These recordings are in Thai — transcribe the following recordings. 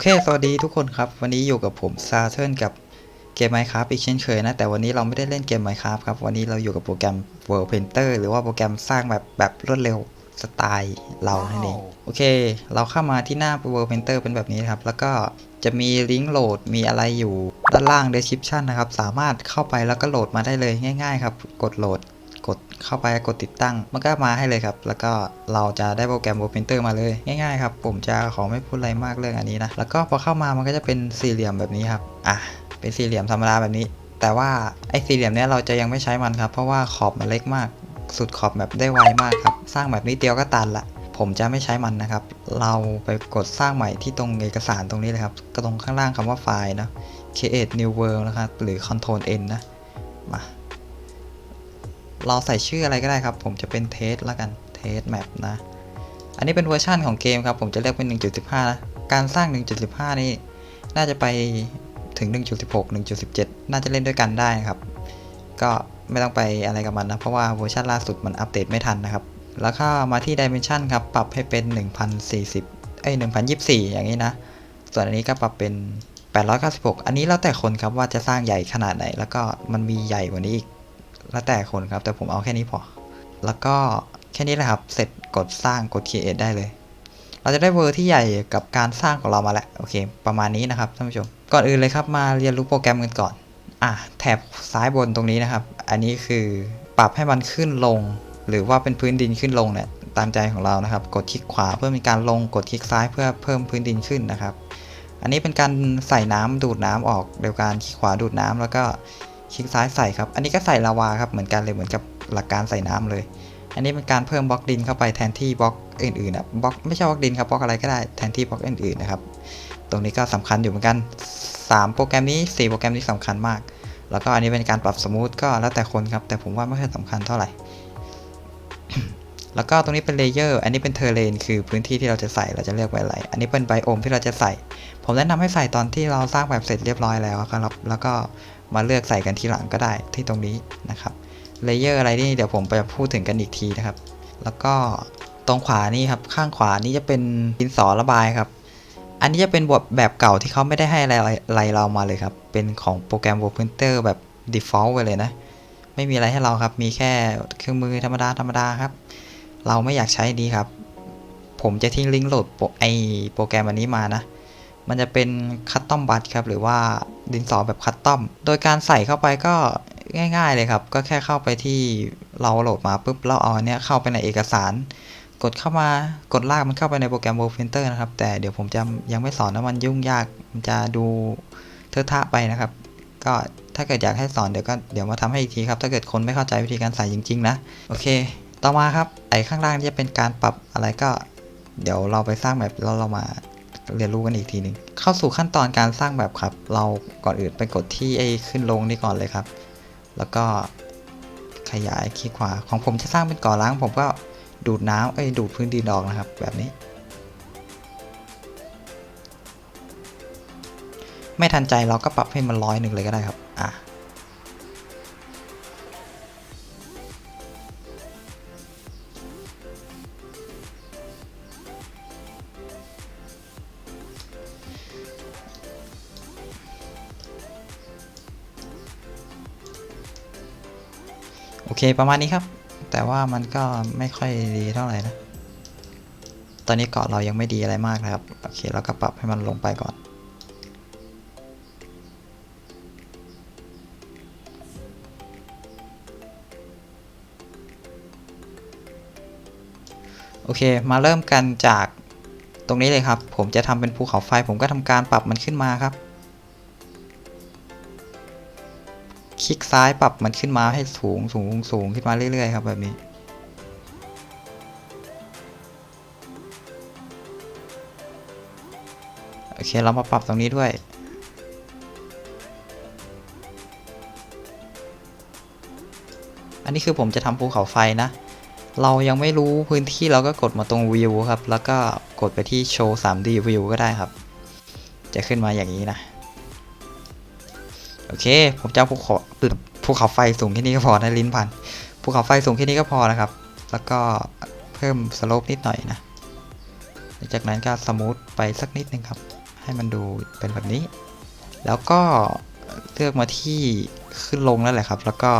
เค สวัสดีทุกคนครับ วันนี้อยู่กับผมซาเทิร์นกับเกม Minecraft อีกเช่นเคยนะ แต่วันนี้เราไม่ได้เล่นเกม Minecraft ครับ วันนี้เราอยู่กับโปรแกรม World Painter หรือว่าโปรแกรมสร้างแบบแบบรวดเร็วสไตล์เรานั่นเอง โอเค เราเข้ามาที่หน้า World Painter เป็นแบบนี้นะครับ แล้วก็จะมีลิงก์โหลด มีอะไรอยู่ด้านล่าง description นะครับ สามารถเข้าไปแล้วก็โหลดมาได้เลยง่าย ๆ ครับ กดโหลด กดเข้าไปกดติดตั้ง มันก็มาให้เลยครับ แล้วก็เราจะได้โปรแกรม World Painter มาเลย ง่ายๆครับ ผมจะขอไม่พูดอะไรมากเรื่องอันนี้นะ แล้วก็พอเข้ามามันก็จะเป็นสี่เหลี่ยมแบบนี้ครับ อะ เป็นสี่เหลี่ยมธรรมดาแบบนี้ แต่ว่าไอ้สี่เหลี่ยมเนี้ยเราจะยังไม่ใช้มันครับ เพราะว่าขอบมันเล็กมาก สุดขอบแบบได้ไวมากครับ สร้างแบบนี้เดียวก็ตันละผมจะไม่ใช้มันนะครับ เราไปกดสร้างใหม่ที่ตรงเอกสารตรงนี้เลยครับ ก็ตรงข้างล่างคำว่าไฟล์นะ create new world นะครับ หรือ control n นะ มา เราใส่ชื่ออะไรก็ได้ครับ ผมจะเป็นเทสแล้วกันเทสแมปนะ อันนี้เป็นเวอร์ชันของเกมครับ ผมจะเรียกเป็น 1.15นะการสร้าง 1.15 นี่ น่าจะไปถึง 1.16 1.17 น่าจะเล่นด้วยกันได้ครับ ก็ไม่ต้องไปอะไรกับมันนะ เพราะว่าเวอร์ชันล่าสุดมันอัปเดตไม่ทันนะครับ แล้วก็มาที่ Dimension ครับ ปรับให้เป็น 1040 เอ้ย 1024 อย่างนี้นะ ส่วนอันนี้ก็ปรับเป็น 896 อันนี้แล้วแต่คนครับว่าจะสร้างใหญ่ขนาดไหน แล้วก็มันมีใหญ่กว่านี้อีก แล้วแต่คนครับ แต่ผมเอาแค่นี้พอ แล้วก็แค่นี้แหละครับ เสร็จกดสร้างกด create ได้เลย เราจะได้เวอร์ที่ใหญ่กับการสร้างของเรามาแล้ว โอเค ประมาณนี้นะครับท่านผู้ชม ก่อนอื่นเลยครับมาเรียนรู้โปรแกรมกันก่อน อะแถบซ้ายบนตรงนี้นะครับ อันนี้คือปรับให้มันขึ้นลง หรือว่าเป็นพื้นดินขึ้นลงเนี่ยตามใจของเรานะครับ กดคลิกขวาเพื่อมีการลง กดคลิกซ้ายเพื่อเพิ่มพื้นดินขึ้นนะครับ อันนี้เป็นการใส่น้ำดูดน้ำออกโดยการคลิกขวาดูดน้ำแล้วก็ คลิกซ้ายใส่ครับ อันนี้ก็ใส่ลาวาครับ เหมือนกันเลย เหมือนกับหลักการใส่น้ำเลย อันนี้เป็นการเพิ่มบล็อกดินเข้าไปแทนที่บล็อกอื่นๆนะ บล็อกไม่ใช่บล็อกดินครับบล็อกอะไรก็ได้แทนที่บล็อกอื่นๆนะครับ ตรงนี้ก็สำคัญอยู่เหมือนกัน 3 โปรแกรมนี้ 4 โปรแกรมนี้สำคัญมาก แล้วก็อันนี้เป็นการปรับสมูทก็แล้วแต่คนครับ แต่ผมว่าไม่ค่อยสำคัญเท่าไหร่ แล้วก็ตรงนี้เป็นเลเยอร์ อันนี้เป็นเทอร์เรนคือพื้นที่ที่เราจะใส่ เราจะเลือกไว้อะไร อันนี้เป็นไบโอมที่เราจะใส่ ผมแนะนำให้ใส่ตอนที่เราสร้างแบบเสร็จเรียบร้อยแล้วครับ แล้วก็ มาเลือกใส่กันทีหลังก็ได้ที่ตรงนี้นะครับเลเยอร์อะไรนี่เดี๋ยวผมไปพูดถึงกันอีกทีนะครับ แล้วก็ตรงขวานี่ครับข้างขวานี่จะเป็นดินสอระบายครับ อันนี้จะเป็นบทแบบเก่าที่เขาไม่ได้ให้อะไรไรเรามาเลยครับ เป็นของโปรแกรม Word Printer แบบ default ไปเลยนะ ไม่มีอะไรให้เราครับ มีแค่เครื่องมือธรรมดาธรรมดาครับ เราไม่อยากใช้ดีครับ ผมจะทิ้งลิงก์โหลดโปรไอโปรแกรมอันนี้มานะ มันจะเป็นคัตตอมบัตครับหรือว่าดินสอแบบคัตตอม โดยการใส่เข้าไปก็ง่าย ๆเลยครับ ก็แค่เข้าไปที่เราโหลดมาปุ๊บเราเอาอันเนี้ยเข้าไปในเอกสาร กดเข้ามากดลากมันเข้าไปในโปรแกรม Word Painter นะครับ แต่เดี๋ยวผมจะยังไม่สอนนะมันยุ่งยากมันจะดูเทอะทะไปนะครับ ก็ถ้าเกิดอยากให้สอนเดี๋ยวก็เดี๋ยวมาทำให้อีกทีครับ ถ้าเกิดคนไม่เข้าใจวิธีการใส่จริง ๆ นะ โอเค ต่อมาครับไอ้ข้างล่างที่จะเป็นการปรับอะไรก็ เดี๋ยวเราไปสร้างแบบแล้วเรามา เรียนรู้กันอีกทีหนึ่งเข้าสู่ขั้นตอนการสร้างแบบครับ เราก่อนอื่นไปกดที่ไอ้ขึ้นลงนี่ก่อนเลยครับ แล้วก็ขยายคลิกขวาของผมจะสร้างเป็นก่อล้าง ผมก็ดูดน้ำเอ้ดูดพื้นดินออกนะครับ แบบนี้ ไม่ทันใจเราก็ปรับให้มันร้อยหนึ่งเลยก็ได้ครับ อะ เคประมาณนี้ครับ แต่ว่ามันก็ไม่ค่อยดีเท่าไหร่นะ ตอนนี้เกาะเรายังไม่ดีอะไรมากนะครับ โอเคเราก็ปรับให้มันลงไปก่อน โอเค มาเริ่มกันจากตรงนี้เลยครับ ผมจะทำเป็นภูเขาไฟ ผมก็ทำการปรับมันขึ้นมาครับ คลิกซ้ายปรับมันขึ้นมาให้สูงสูงสูงขึ้นมาเรื่อยๆครับแบบนี้ โอเคเรามาปรับตรงนี้ด้วยอันนี้คือผมจะทำภูเขาไฟนะ เรายังไม่รู้พื้นที่เราก็กดมาตรงวิวครับ แล้วก็กดไปที่โชว์ 3D view ก็ได้ครับ จะขึ้นมาอย่างนี้นะ โอเค ผมจะเอาภูเขาภูเขาไฟสูงแค่นี้ก็พอนะลิ้นพันภูเขาไฟสูงแค่นี้ก็พอนะครับ แล้วก็เพิ่มสโลปนิดหน่อยนะ จากนั้นก็สมูทไปสักนิดนึงครับใให้มันดูเป็นแบบนี้ แล้วก็เลือกมาที่ขึ้นลงนั่นแหละครับ แล้วก็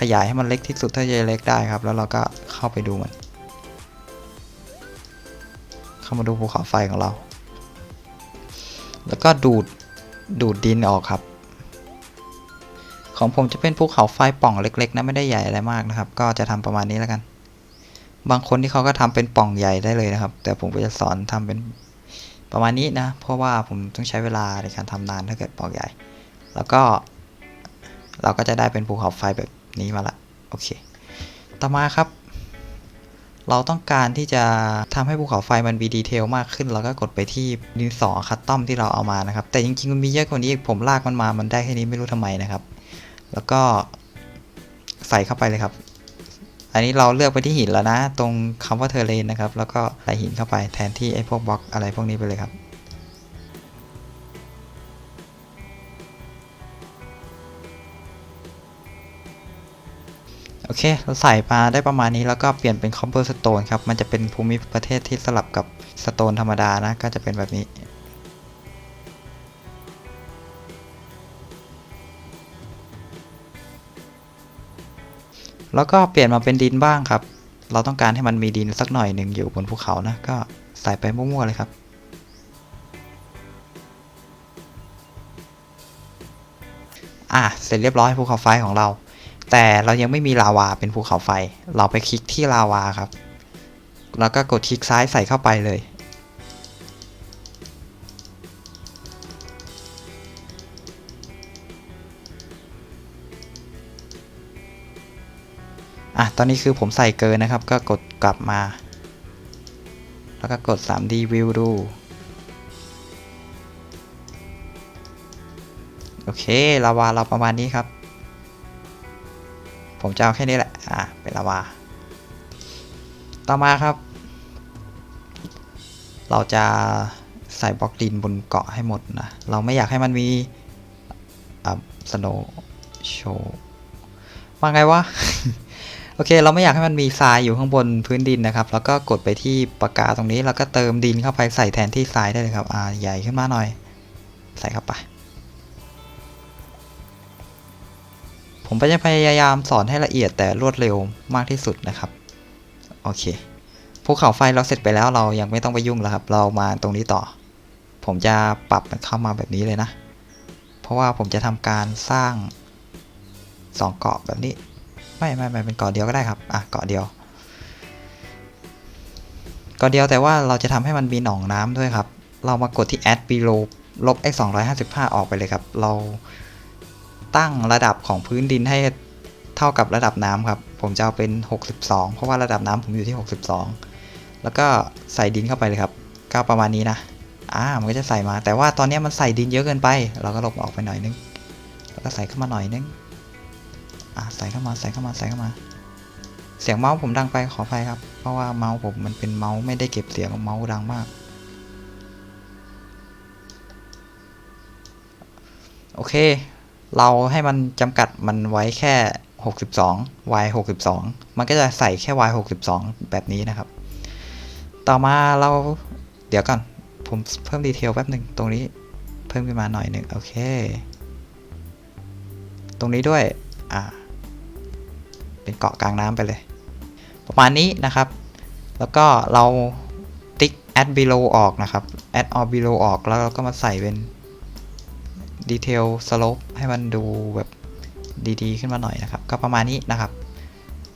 ขยายให้มันเล็กที่สุดเท่าที่จะเล็กได้ครับ แล้วเราก็เข้าไปดูมัน เข้ามาดูภูเขาไฟของเรา แล้วก็ดูดดูดดินออกครับ ของผมจะเป็นภูเขาไฟป่องเล็กๆนะไม่ได้ใหญ่อะไรมากนะครับ ก็จะทำประมาณนี้แล้วกัน บางคนที่เขาก็ทำเป็นป่องใหญ่ได้เลยนะครับ แต่ผมก็จะสอนทำเป็นประมาณนี้นะ เพราะว่าผมต้องใช้เวลาในการทำนานถ้าเกิดป่องใหญ่ แล้วก็ เราก็จะได้เป็นภูเขาไฟแบบนี้มาละโอเค ต่อมาครับ เราต้องการที่จะทำให้ภูเขาไฟมันมีดีเทลมากขึ้น เราก็กดไปที่ดินสอคัสตอมที่เราเอามานะครับ แต่จริงๆมันมีเยอะกว่านี้ผมลากมันมามันได้แค่นี้ไม่รู้ทำไมนะครับ แล้วก็ใส่เข้าไปเลยครับ อันนี้เราเลือกไปที่หินแล้วนะ ตรงคำว่าเทเลนนะครับ แล้วก็ใส่หินเข้าไปแทนที่ไอ้พวกบล็อกอะไรพวกนี้ไปเลยครับ โอเค เราใส่มาได้ประมาณนี้แล้วก็เปลี่ยนเป็นคอมเ e อร์สโตนครับ มันจะเป็นภูมิประเทศที่สลับกับสโตนธรรมดานะ ก็จะเป็นแบบนี้ แล้วก็เปลี่ยนมาเป็นดินบ้างครับ เราต้องการให้มันมีดินสักหน่อยหนึ่งอยู่บนภูเขานะ ก็ใส่ไปมั่วๆเลยครับ อะ เสร็จเรียบร้อยภูเขาไฟของเรา แต่เรายังไม่มีลาวาเป็นภูเขาไฟ เราไปคลิกที่ลาวาครับ แล้วก็กดคลิกซ้ายใส่เข้าไปเลย อะตอนนี้คือผมใส่เกินนะครับ ก็กดกลับมา แล้วก็กด 3D View ดู โอเคลาวาเราประมาณนี้ครับ ผมจะเอาแค่นี้แหละ อะเป็นลาวา ต่อมาครับ เราจะใส่บล็อกดินบนเกาะให้หมดนะ เราไม่อยากให้มันมีอ่าสโนโชว่าไงวะ โอเค เราไม่อยากให้มันมีทรายอยู่ข้างบนพื้นดินนะครับ แล้วก็กดไปที่ปากกาตรงนี้ แล้วก็เติมดินเข้าไปใส่แทนที่ทรายได้เลยครับอ่าใหญ่ขึ้นมาหน่อย ใส่เข้าไป ผมจะพยายามสอนให้ละเอียดแต่รวดเร็วมากที่สุดนะครับ โอเคภูเขาไฟเราเสร็จไปแล้วเรายังไม่ต้องไปยุ่งแล้วครับ เรามาตรงนี้ต่อ ผมจะปรับมันเข้ามาแบบนี้เลยนะ เพราะว่าผมจะทำการสร้างสองเกาะแบบนี้ ไม่ไม่ไม่เป็นเกาะเดียวก็ได้ครับอะเกาะเดียวเกาะเดียวแต่ว่าเราจะทำให้มันมีหนองน้ำด้วยครับ เรามากดที่ add below ลบไอ้255 ออกไปเลยครับ เราตั้งระดับของพื้นดินให้เท่ากับระดับน้ำครับ ผมจะเอาเป็น 62 เพราะว่าระดับน้ำผมอยู่ที่ 62 แล้วก็ใส่ดินเข้าไปเลยครับก็ประมาณนี้นะอ่ามันก็จะใส่มา แต่ว่าตอนนี้มันใส่ดินเยอะเกินไป เราก็ลบออกไปหน่อยนึง แล้วก็ใส่เข้ามาหน่อยนึง อ่าใส่เข้ามาใส่เข้ามาใส่เข้ามา เสียงเมาส์ผมดังไปขออภัยครับ เพราะว่าเมาส์ผมมันเป็นเมาส์ไม่ได้เก็บเสียงเมาส์ดังมาก โอเค เราให้มันจำกัดมันไว้แค่ 62 y 62 มันก็จะใส่แค่ y 62 แบบนี้นะครับ ต่อมาเราเดี๋ยวก่อนผมเพิ่มดีเทลแป๊บหนึ่งตรงนี้เพิ่มขึ้นมาหน่อยหนึ่งโอเค ตรงนี้ด้วย อ่า เป็นเกาะกลางน้ำไปเลย ประมาณนี้นะครับ แล้วก็เราติ๊ก add below ออกนะครับ add all below ออกแล้วเราก็มาใส่เป็นดีเทลสโลปให้มันดูแบบดีๆ ขึ้นมาหน่อยนะครับ ก็ประมาณนี้นะครับ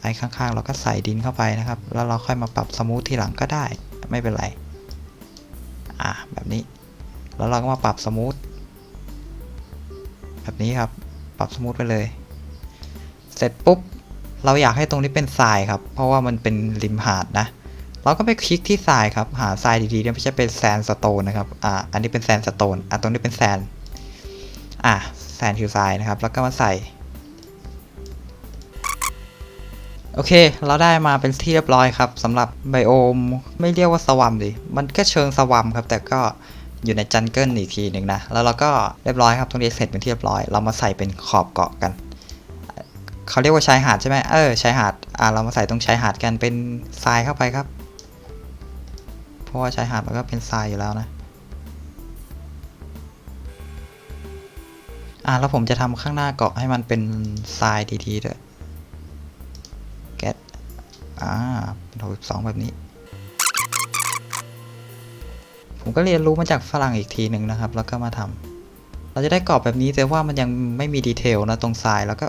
ไอ้ข้างๆ เราก็ใส่ดินเข้าไปนะครับ แล้วเราค่อยมาปรับสมูททีหลังก็ได้ไม่เป็นไรอะแบบนี้ แล้วเราก็มาปรับสมูทแบบนี้ครับ ปรับสมูทไปเลย เสร็จปุ๊บ เราอยากให้ตรงนี้เป็นทรายครับ เพราะว่ามันเป็นริมหาดนะ เราก็ไปคลิกที่ทรายครับ หาทรายดีๆเนี่ยไม่ใช่เป็นแซนสโตนนะครับ อ่า อันนี้เป็นแซนสโตน อะตรงนี้เป็นแซน อะแซนคิวไซนะครับ แล้วก็มาใส่ โอเค เราได้มาเป็นที่เรียบร้อยครับสำหรับไบโอมไม่เรียกว่าสวัมดิ มันก็เชิงสวัมครับ แต่ก็อยู่ในจันเกิลอีกทีหนึ่งนะ แล้วเราก็เรียบร้อยครับ ตรงนี้เสร็จเป็นที่เรียบร้อย เรามาใส่เป็นขอบเกาะกัน เขาเรียกว่าชายหาดใช่ไหมเออชายหาดอะเรามาใส่ตรงชายหาดกันเป็นทรายเข้าไปครับ เพราะว่าชายหาดมันก็เป็นทรายอยู่แล้วนะอ่าแล้วผมจะทำข้างหน้าเกาะให้มันเป็นทรายทีๆด้วยแก๊สอ่าเป็นหกสองแบบนี้ ผมก็เรียนรู้มาจากฝรั่งอีกทีหนึ่งนะครับ แล้วก็มาทำเราจะได้กรอบแบบนี้แต่ว่ามันยังไม่มีดีเทลนะตรงทรายแล้วก็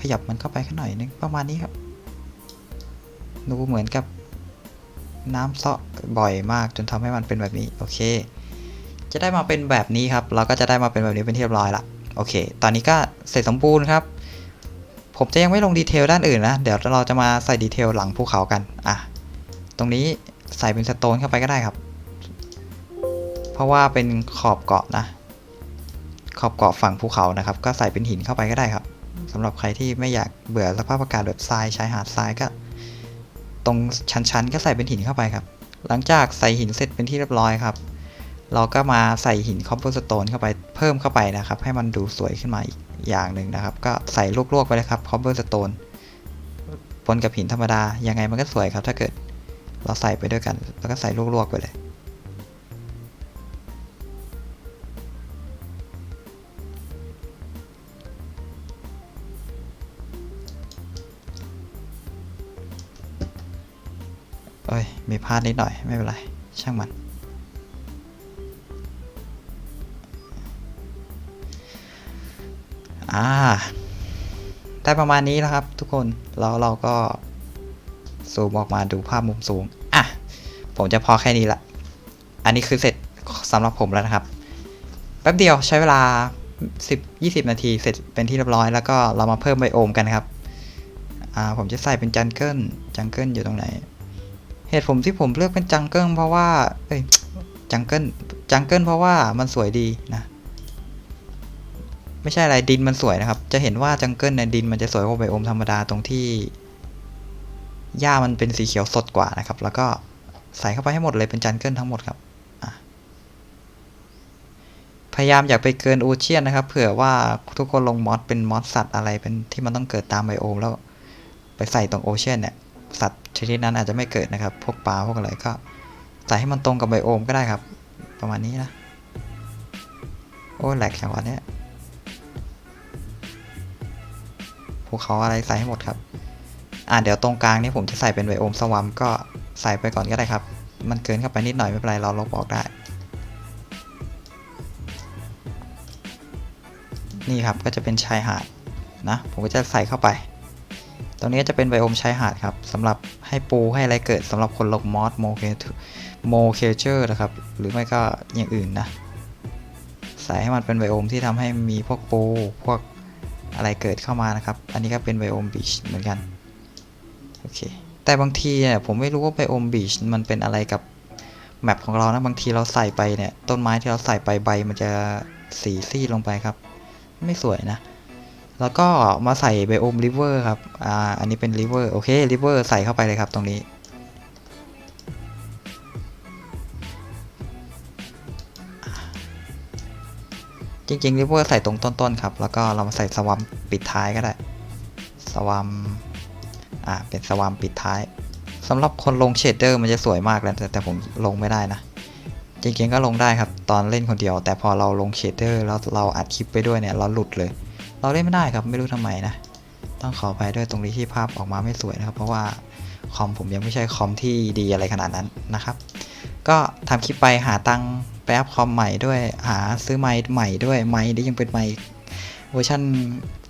ขยับมันเข้าไปแค่หน่อยนึงประมาณนี้ครับ ดูเหมือนกับน้ำเซาะบ่อยมากจนทำให้มันเป็นแบบนี้ โอเค จะได้มาเป็นแบบนี้ครับ เราก็จะได้มาเป็นแบบนี้เป็นที่เรียบร้อยละโอเค ตอนนี้ก็เสร็จสมบูรณ์ครับ ผมจะยังไม่ลงดีเทลด้านอื่นนะ เดี๋ยวเราจะมาใส่ดีเทลหลังภูเขากัน อะ ตรงนี้ใส่เป็นสโตนเข้าไปก็ได้ครับ เพราะว่าเป็นขอบเกาะนะ ขอบเกาะฝั่งภูเขานะครับ ก็ใส่เป็นหินเข้าไปก็ได้ครับ สำหรับใครที่ไม่อยากเบื่อสภาพอากาศแบบทรายชายหาดทรายก็ ตรงชั้นๆก็ใส่เป็นหินเข้าไปครับ หลังจากใส่หินเสร็จเป็นที่เรียบร้อยครับ เราก็มาใส่หินคอ b เ e อร์สโตนเข้าไปเพิ่มเข้าไปนะครับ ให้มันดูสวยขึ้นมาอีกอย่างหนึ่งนะครับ ก็ใส่ลวกๆไปเลยครับคอ b เ e อร์สโตนปนกับหินธรรมดายังไงมันก็สวยครับ ถ้าเกิดเราใส่ไปด้วยกัน แล้วก็ใส่ลวกๆไปเลย มีพลาดนิดหน่อย ไม่เป็นไร ช่างมัน อ่า ได้ประมาณนี้แล้วครับทุกคน แล้วเราก็ซูมออกมาดูภาพมุมสูง อะ ผมจะพอแค่นี้ละ อันนี้คือเสร็จสำหรับผมแล้วนะครับ แป๊บเดียวใช้เวลา 10-20 นาทีเสร็จเป็นที่เรียบร้อย แล้วก็เรามาเพิ่มไบโอมกันครับ อ่า ผมจะใส่เป็นจังเกิล จังเกิลอยู่ตรงไหน เหตุผมที่ผมเลือกเป็นจังเกิลเพราะว่าเอ้ยจังเกิลจังเกิลเพราะว่ามันสวยดีนะไม่ใช่อะไรดินมันสวยนะครับ จะเห็นว่าจังเกิลในดินมันจะสวยกว่าไบโอมธรรมดาตรงที่หญ้ามันเป็นสีเขียวสดกว่านะครับ แล้วก็ใส่เข้าไปให้หมดเลยเป็นจังเกิลทั้งหมดครับพยายามอยากไปเกินโอเชียนนะครับ เผื่อว่าทุกคนลงมอสเป็นมอสสัตว์อะไรเป็นที่มันต้องเกิดตามไบโอมแล้วไปใส่ตรงโอเชียนเนี่ย สัตว์ชนิดนั้นอาจจะไม่เกิดนะครับ พวกปลาพวกอะไรก็ใส่ให้มันตรงกับไบโอมก็ได้ครับ ประมาณนี้นะ โอ้แหลกจังหวะเนี้ยภูเขาอะไรใส่ให้หมดครับ อ่าเดี๋ยวตรงกลางนี่ผมจะใส่เป็นไบโอมสวัมก็ใส่ไปก่อนก็ได้ครับ มันเกินเข้าไปนิดหน่อยไม่เป็นไรเราลบออกได้ นี่ครับก็จะเป็นชายหาดนะ ผมก็จะใส่เข้าไป ตรงนี้จะเป็นไบโอมชายหาดครับสำหรับให้ปูให้อะไรเกิดสำหรับคนลงมอสโมเคโมเคเจอร์นะครับ หรือไม่ก็อย่างอื่นนะ ใส่ให้มันเป็นไบโอมที่ทำให้มีพวกปู พวกอะไรเกิดเข้ามานะครับ อันนี้ก็เป็นไบโอมบีชเหมือนกัน โอเค แต่บางทีเนี่ยผมไม่รู้ว่าไบโอมบีชมันเป็นอะไรกับแมปของเรานะ บางทีเราใส่ไปเนี่ย ต้นไม้ที่เราใส่ไปใบมันจะสีซีดลงไปครับ ไม่สวยนะ แล้วก็มาใส่ไบโอมริเวอร์ครับ อ่า อันนี้เป็นริเวอร์โอเคริเวอร์ใส่เข้าไปเลยครับตรงนี้ จริงๆริเวอร์ใส่ตรงต้นๆครับ แล้วก็เรามาใส่สวัมปิดท้ายก็ได้ สวัมอ่า เป็นสวัมปิดท้ายสำหรับคนลงเชดเดอร์มันจะสวยมากแล้วแต่แต่ผมลงไม่ได้นะ จริงๆก็ลงได้ครับ ตอนเล่นคนเดียว แต่พอเราลงเชดเดอร์แล้วเราอัดคลิปไปด้วยเนี่ยเราหลุดเลย เราเล่นไม่ได้ครับไม่รู้ทำไมนะ ต้องขอไปด้วยตรงนี้ที่ภาพออกมาไม่สวยนะครับ เพราะว่าคอมผมยังไม่ใช่คอมที่ดีอะไรขนาดนั้นนะครับ ก็ทำคลิปไปหาตังค์ไปอัพคอมใหม่ด้วยหาซื้อไมค์ใหม่ด้วยไมค์นี่ยังเป็นไมค์เวอร์ชัน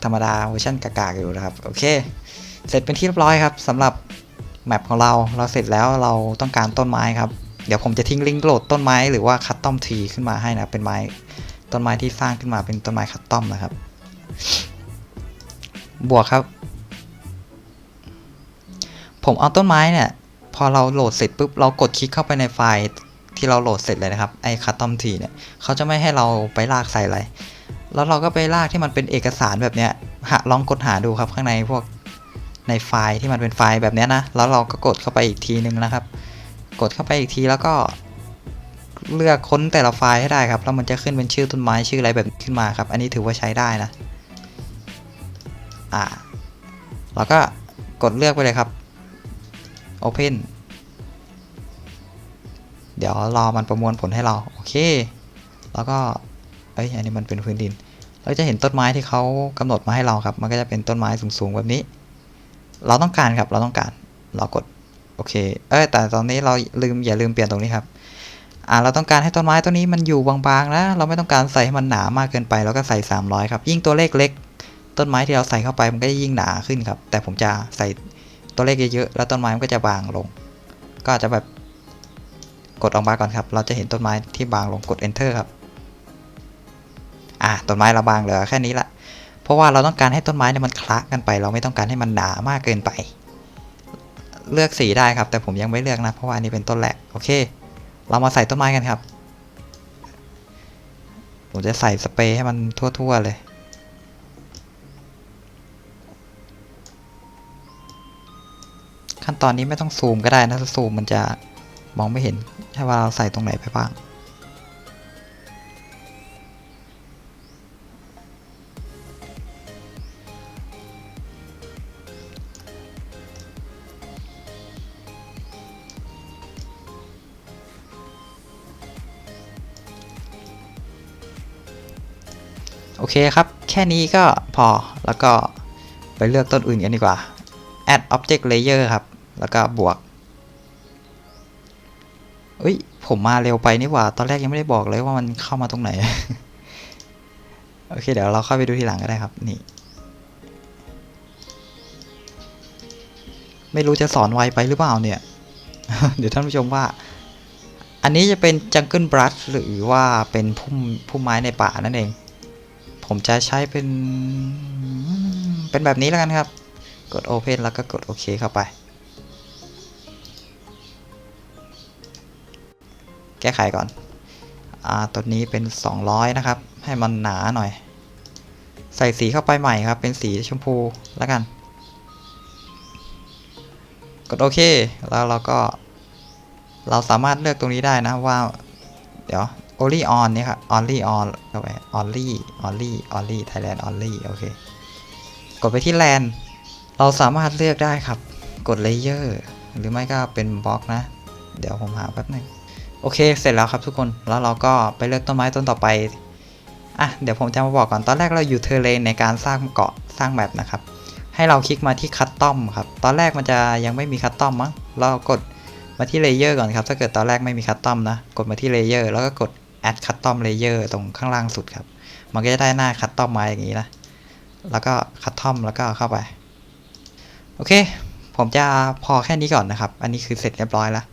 ธรรมดาเวอร์ชันกากๆอยู่นะครับโอเคเสร็จเป็นที่เรียบร้อยครับสำหรับแมปของเราเราเสร็จแล้วเราต้องการต้นไม้ครับ เดี๋ยวผมจะทิ้งลิงก์โหลดต้นไม้หรือว่าคัตตอมทีขึ้นมาให้นะเป็นไม้ต้นไม้ที่สร้างขึ้นมาเป็นต้นไม้คัตตอมนะครับ บวกครับ ผมเอาต้นไม้เนี่ย พอเราโหลดเสร็จปุ๊บ เรากดคลิกเข้าไปในไฟล์ที่เราโหลดเสร็จเลยนะครับ ไอ้คัตตอมทีเนี่ยเขาจะไม่ให้เราไปลากใส่อะไร แล้วเราก็ไปลากที่มันเป็นเอกสารแบบเนี้ยหาลองกดหาดูครับข้างในพวกในไฟล์ที่มันเป็นไฟล์แบบเนี้ยนะ แล้วเราก็กดเข้าไปอีกทีนึงนะครับ กดเข้าไปอีกทีแล้วก็เลือกค้นแต่ละไฟล์ให้ได้ครับ แล้วมันจะขึ้นเป็นชื่อต้นไม้ชื่ออะไรแบบขึ้นมาครับ อันนี้ถือว่าใช้ได้นะ อ่าเราก็กดเลือกไปเลยครับ Open เดี๋ยวรอมันประมวลผลให้เรา โอเค แล้วก็ เอ้ย อันนี้มันเป็นพื้นดิน เราจะเห็นต้นไม้ที่เขากำหนดมาให้เราครับ มันก็จะเป็นต้นไม้สูงๆแบบนี้ เราต้องการครับ เราต้องการ เรากด โอเค เอ้ย แต่ตอนนี้เราลืม อย่าลืมเปลี่ยนตรงนี้ครับ อ่า เราต้องการให้ต้นไม้ต้นนี้มันอยู่บางๆนะ เราไม่ต้องการใส่ให้มันหนามากเกินไป เราก็ใส่ 300 ครับ ยิ่งตัวเลขเล็ก ต้นไม้ที่เราใส่เข้าไปมันก็จะยิ่งหนาขึ้นครับ แต่ผมจะใส่ตัวเลขเยอะๆแล้วต้นไม้มันก็จะบางลง ก็อาจจะแบบกดออกมาก่อนครับ เราจะเห็นต้นไม้ที่บางลงกด enter ครับ อ่าต้นไม้เราบางเหลือแค่นี้ละ เพราะว่าเราต้องการให้ต้นไม้เนี่ยมันคละกันไป เราไม่ต้องการให้มันหนามากเกินไป เลือกสีได้ครับ แต่ผมยังไม่เลือกนะ เพราะว่าอันนี้เป็นต้นแรกโอเค เรามาใส่ต้นไม้กันครับ ผมจะใส่สเปรย์ให้มันทั่วๆเลย ขั้นตอนนี้ไม่ต้องซูมก็ได้นะถ้าซูมมันจะมองไม่เห็นแค่ว่าเราใส่ตรงไหนไปบ้าง โอเคครับ แค่นี้ก็พอแล้วก็ไปเลือกต้นอื่นกันดีกว่า add object layer ครับ แล้วก็บวกเอ้ย ผมมาเร็วไปนี่หว่า ตอนแรกยังไม่ได้บอกเลยว่ามันเข้ามาตรงไหน โอเค เดี๋ยวเราเข้าไปดูทีหลังก็ได้ครับ นี่ ไม่รู้จะสอนไวไปหรือเปล่าเนี่ย เดี๋ยวท่านผู้ชมว่า อันนี้จะเป็น jungle brush หรือว่าเป็นพุ่มพุ่มไม้ในป่านั่นเอง ผมจะใช้เป็น เป็นแบบนี้แล้วกันครับ กด Open แล้วก็กดโอเคเข้าไป แก้ไขก่อนอ่าตัวนี้เป็น 200 นะครับ ให้มันหนาหน่อย ใส่สีเข้าไปใหม่ครับ เป็นสีชมพูแล้วกัน กดโอเค แล้วเราก็ เราสามารถเลือกตรงนี้ได้นะว่า เดี๋ยว only on นี่ครับ only on เข้าไป only only only Thailand only โอเค กดไปที่ land เราสามารถเลือกได้ครับ กด layer หรือไม่ก็เป็นบล็อกนะ เดี๋ยวผมหาแป๊บหนึง โอเค เสร็จแล้วครับทุกคน แล้วเราก็ไปเลือกต้นไม้ต้นต่อไป อะ เดี๋ยวผมจะมาบอกก่อน ตอนแรกเราอยู่เทอร์เลนในการสร้างเกาะสร้างแมปนะครับ ให้เราคลิกมาที่คัตตอมครับ ตอนแรกมันจะยังไม่มีคัตตอมมั้ง เรากดมาที่เลเยอร์ก่อนครับ ถ้าเกิดตอนแรกไม่มีคัตตอมนะ กดมาที่เลเยอร์แล้วก็กด add custom layer ตรงข้างล่างสุดครับ มันก็จะได้หน้าคัตตอมมาอย่างนี้นะ แล้วก็คัตตอมแล้วก็เข้าไป โอเค ผมจะพอแค่นี้ก่อนนะครับ อันนี้คือเสร็จเรียบร้อยแล้ว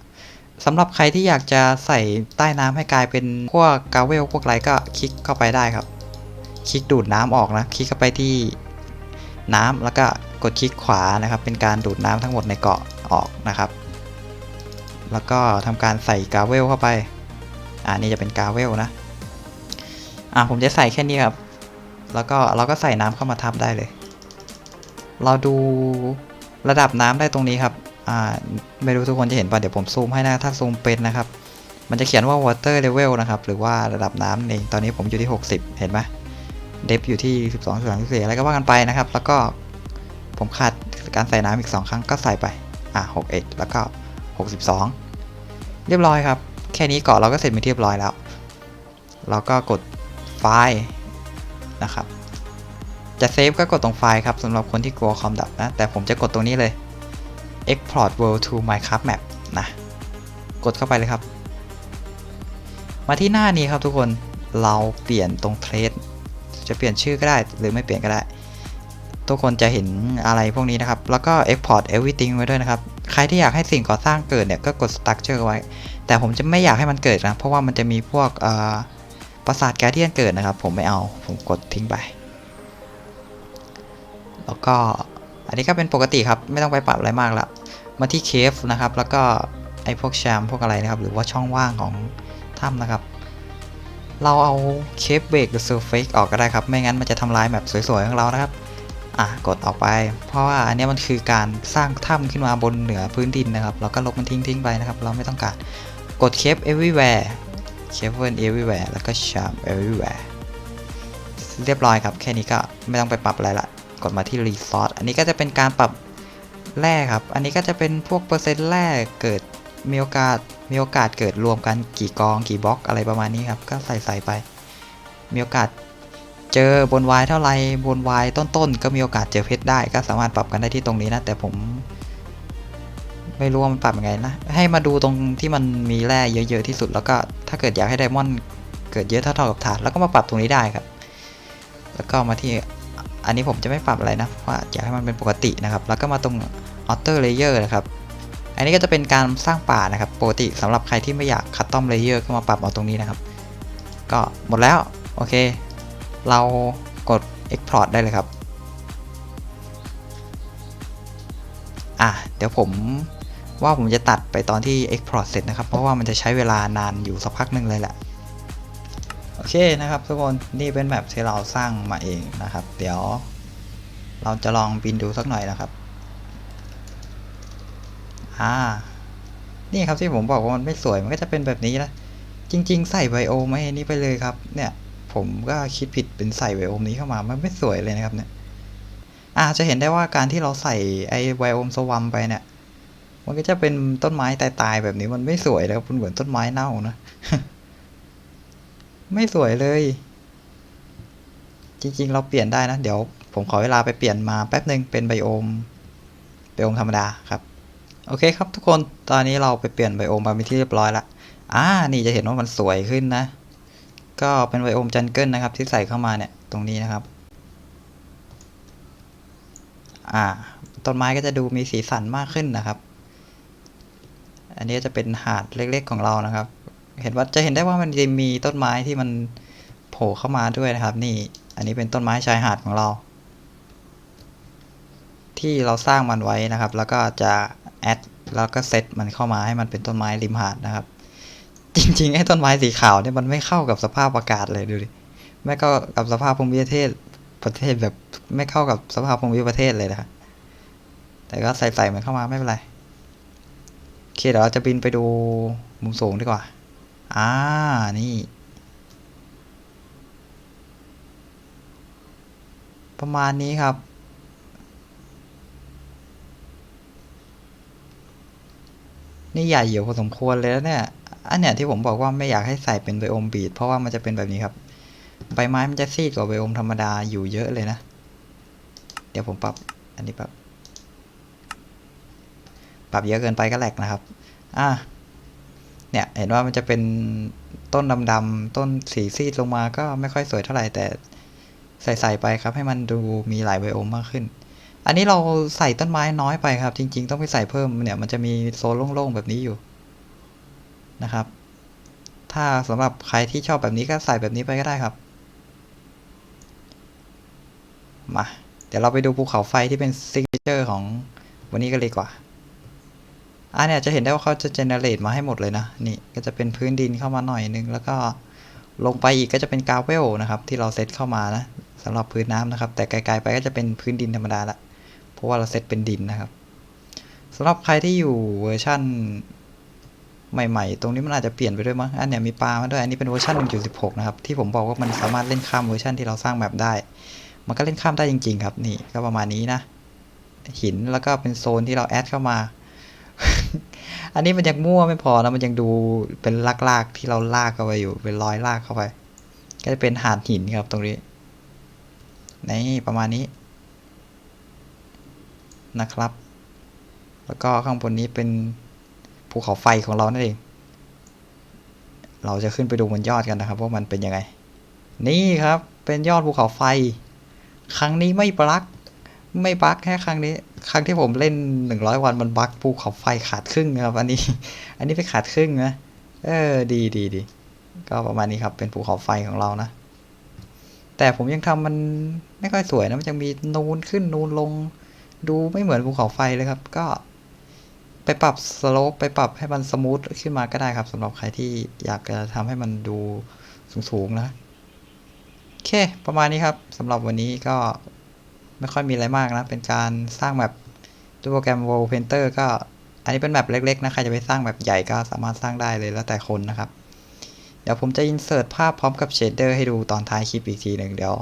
สำหรับใครที่อยากจะใส่ใต้น้ำให้กลายเป็นพวกกาเวลพวกไรก็คลิกเข้าไปได้ครับ คลิกดูดน้ำออกนะ คลิกเข้าไปที่น้ำแล้วก็กดคลิกขวานะครับ เป็นการดูดน้ำทั้งหมดในเกาะออกนะครับ แล้วก็ทำการใส่กาเวลเข้าไป อ่านี่จะเป็นกาเวลนะ อ่าผมจะใส่แค่นี้ครับ แล้วก็เราก็ใส่น้ำเข้ามาทับได้เลย เราดูระดับน้ำได้ตรงนี้ครับ อ่าไม่รู้ทุกคนจะเห็นป่ะเดี๋ยวผมซูมให้นะถ้าซูมเป็นนะครับ มันจะเขียนว่า water level นะครับ หรือว่าระดับน้ำเองตอนนี้ผมอยู่ที่ 60 เห็นไหมเดฟอยู่ที่ 12 13 14อะไรก็ว่ากันไปนะครับ แล้วก็ผมขาดการใส่น้ำอีก 2 ครั้งก็ใส่ไป อ่า61 แล้วก็ 62 เรียบร้อยครับ แค่นี้เกาะเราก็เสร็จเป็นที่เรียบร้อยแล้ว เราก็กดไฟล์นะครับ จะเซฟก็กดตรงไฟล์ครับสำหรับคนที่กลัวคอมดับนะ แต่ผมจะกดตรงนี้เลย export world to minecraft map นะ กดเข้าไปเลยครับ มาที่หน้านี้ครับทุกคน เราเปลี่ยนตรงเทรดจะเปลี่ยนชื่อก็ได้หรือไม่เปลี่ยนก็ได้ ทุกคนจะเห็นอะไรพวกนี้นะครับ แล้วก็ export everything ไว้ด้วยนะครับ ใครที่อยากให้สิ่งก่อสร้างเกิดเนี่ยก็กด structure ไว้ แต่ผมจะไม่อยากให้มันเกิดนะ เพราะว่ามันจะมีพวกปราสาทแกเดียนเกิดนะครับ ผมไม่เอา ผมกดทิ้งไป แล้วก็อันนี้ก็เป็นปกติครับ ไม่ต้องไปปรับอะไรมากละ มาที่เคฟนะครับ แล้วก็ไอพวกแชมพวกอะไรนะครับ หรือว่าช่องว่างของถ้ำนะครับ เราเอาเคฟเบรกหรือเซอร์เฟกออกก็ได้ครับ ไม่งั้นมันจะทำลายแบบสวยๆของเรานะครับ อะ กดออกไป เพราะว่าอันนี้มันคือการสร้างถ้ำขึ้นมาบนเหนือพื้นดินนะครับเราก็ลบมันทิ้งๆไปนะครับ เราไม่ต้องการ กดเคฟ everywhere เคฟเวิร์ everywhere แล้วก็ charm everywhere เรียบร้อยครับ แค่นี้ก็ไม่ต้องไปปรับอะไรละ กดมาที่ resource อันนี้ก็จะเป็นการปรับ แร่ครับ อันนี้ก็จะเป็นพวกเปอร์เซ็นต์แร่เกิดมีโอกาสมีโอกาสเกิดรวมกันกี่กองกี่บล็อกอะไรประมาณนี้ครับ ก็ใส่ใส่ไป มีโอกาสเจอบนวายเท่าไรบนวายต้นๆ ก็มีโอกาสเจอเพชรได้ ก็สามารถปรับกันได้ที่ตรงนี้นะ แต่ผมไม่รู้ว่ามันปรับยังไงนะ ให้มาดูตรงที่มันมีแร่เยอะๆที่สุด แล้วก็ถ้าเกิดอยากให้ไดมอนด์เกิดเยอะเท่าๆกับฐาน แล้วก็มาปรับตรงนี้ได้ครับ แล้วก็มาที่ อันนี้ผมจะไม่ปรับอะไรนะเพราะว่าอยากให้มันเป็นปกตินะครับ แล้วก็มาตรง outer layer นะครับ อันนี้ก็จะเป็นการสร้างป่านะครับปกติสำหรับใครที่ไม่อยากคั s ตอมเลเยอร์ก็มาปรับเอาตรงนี้นะครับ ก็หมดแล้ว โอเค เรากด export ได้เลยครับอะเดี๋ยวผมว่าผมจะตัดไปตอนที่ export เสร็จนะครับ เพราะว่ามันจะใช้เวลานานอยู่สักพักหนึ่งเลยแหละ โอเคนะครับทุกคนนี่เป็นแบบที่เราสร้างมาเองนะครับ เดี๋ยว เราจะลองบินดูสักหน่อยนะครับอ่านี่ครับที่ผมบอกว่ามันไม่สวยมันก็จะเป็นแบบนี้นะจริง ๆ ใส่ไบโอมไม่นี่ไปเลยครับ เนี่ยผมก็คิดผิดเป็นใส่ไบโอมนี้เข้ามามันไม่สวยเลยนะครับเนี่ยอ่าจะเห็นได้ว่าการที่เราใส่ไอไบโอมสวัมไปเนี่ย มันก็จะเป็นต้นไม้ตายๆแบบนี้มันไม่สวยเลยครับมันเหมือนต้นไม้เน่านะ ไม่สวยเลย จริง ๆ เราเปลี่ยนได้นะ เดี๋ยวผมขอเวลาไปเปลี่ยนมาแป๊บหนึ่งเป็นไบโอมไบโอมธรรมดาครับ โอเคครับทุกคนตอนนี้เราไปเปลี่ยนไบโอมมาเป็นที่เรียบร้อยละอ่านี่จะเห็นว่ามันสวยขึ้นนะ ก็เป็นไบโอมจันเกิลนะครับ ที่ใส่เข้ามาเนี่ยตรงนี้นะครับ อ่า ต้นไม้ก็จะดูมีสีสันมากขึ้นนะครับ อันนี้จะเป็นหาดเล็กๆของเรานะครับ เห็นว่าจะเห็นได้ว่ามันจะมีต้นไม้ที่มันโผล่เข้ามาด้วยนะครับ นี่อันนี้เป็นต้นไม้ชายหาดของเรา ที่เราสร้างมันไว้นะครับ แล้วก็จะแอดแล้วก็เซตมันเข้ามาให้มันเป็นต้นไม้ริมหาดนะครับ จริงๆไอ้ต้นไม้สีขาวเนี่ยมันไม่เข้ากับสภาพอากาศเลยดูดิไม่เข้ากับสภาพภูมิประเทศประเทศแบบไม่เข้ากับสภาพภูมิประเทศเลยนะครับแต่ก็ใส่ๆมันเข้ามาไม่เป็นไรโอเคเดี๋ยวเราจะบินไปดูมุมสูงดีกว่า อ่า นี่ ประมาณนี้ครับ นี่ใหญ่อยู่พอสมควรเลยแล้วเนี่ย อันเนี้ยที่ผมบอกว่าไม่อยากให้ใส่เป็นไบโอมบีดเพราะว่ามันจะเป็นแบบนี้ครับ ใบไม้มันจะซีดกว่าไบโอมธรรมดาอยู่เยอะเลยนะ เดี๋ยวผมปรับ อันนี้ปรับ ปรับเยอะเกินไปก็แหลกนะครับ อะ เนี่ยเห็นว่ามันจะเป็นต้นดำๆต้นสีซีดลงมาก็ไม่ค่อยสวยเท่าไหร่แต่ใส่ๆไปครับ ให้มันดูมีหลายไบโอมมากขึ้น อันนี้เราใส่ต้นไม้น้อยไปครับ จริง ๆ ต้องไปใส่เพิ่มเนี่ยมันจะมีโซนโล่งๆแบบนี้อยู่นะครับ ถ้าสำหรับใครที่ชอบแบบนี้ก็ใส่แบบนี้ไปก็ได้ครับมาเดี๋ยวเราไปดูภูเขาไฟที่เป็นซิกเจอร์ของวันนี้กันเลยกว่า อันเนี้ยจะเห็นได้ว่าเขาจะเจเนเรตมาให้หมดเลยนะ นี่ก็จะเป็นพื้นดินเข้ามาหน่อยนึง แล้วก็ลงไปอีกก็จะเป็นกราเวลนะครับที่เราเซตเข้ามานะสำหรับพื้นน้ำนะครับ แต่ไกลๆไปก็จะเป็นพื้นดินธรรมดาละเพราะว่าเราเซตเป็นดินนะครับสำหรับใครที่อยู่เวอร์ชั่นใหม่ๆ ตรงนี้มันอาจจะเปลี่ยนไปด้วยมั้ง อันเนี้ยมีปลามาด้วย อันนี้เป็นเวอร์ชัน1.16 นะครับ ที่ผมบอกว่ามันสามารถเล่นข้ามเวอร์ชันที่เราสร้างแบบได้ มันก็เล่นข้ามได้จริง ๆ ครับ นี่ก็ประมาณนี้นะ หินแล้วก็เป็นโซนที่เราแอดเข้ามา อันนี้มันยังมั่วไม่พอนะมันยังดูเป็นลากๆที่เราลากเข้าไปอยู่ เป็นรอยลากเข้าไป ก็จะเป็นหาดหินครับตรงนี้นี่ประมาณนี้นะครับ แล้วก็ข้างบนนี้เป็นภูเขาไฟของเรานั่นเอง เราจะขึ้นไปดูบนยอดกันนะครับว่ามันเป็นยังไง นี่ครับเป็นยอดภูเขาไฟ ครั้งนี้ไม่บลัก ไม่บักแค่ครั้งนี้ ครั้งที่ผมเล่นหนึ่งร้อยวันมันบักภูเขาไฟขาดครึ่งนะครับ อันนี้ อันนี้ไปขาดครึ่งนะเออดีดีดีก็ประมาณนี้ครับเป็นภูเขาไฟของเรานะ แต่ผมยังทำมันไม่ค่อยสวยนะมันยังมีนูนขึ้นนูนลง ดูไม่เหมือนภูเขาไฟเลยครับ ก็ ไปปรับสโลปไปปรับให้มันสมูทขึ้นมาก็ได้ครับสำหรับใครที่อยากจะทำให้มันดูสูงๆนะโอเค ประมาณนี้ครับสำหรับวันนี้ก็ ไม่ค่อยมีอะไรมากนะ เป็นการสร้างแบบด้วยโปรแกรม World Painter ก็ อันนี้เป็นแบบเล็กๆนะ ใครจะไปสร้างแบบใหญ่ก็สามารถสร้างได้เลยแล้วแต่คนนะครับ เดี๋ยวผมจะอินเสิร์ตภาพพร้อมกับเชดเดอร์ให้ดูตอนท้ายคลิปอีกทีหนึ่งเดี๋ยว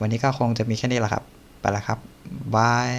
วันนี้ก็คงจะมีแค่นี้แหละครับ ไปแล้วครับบาย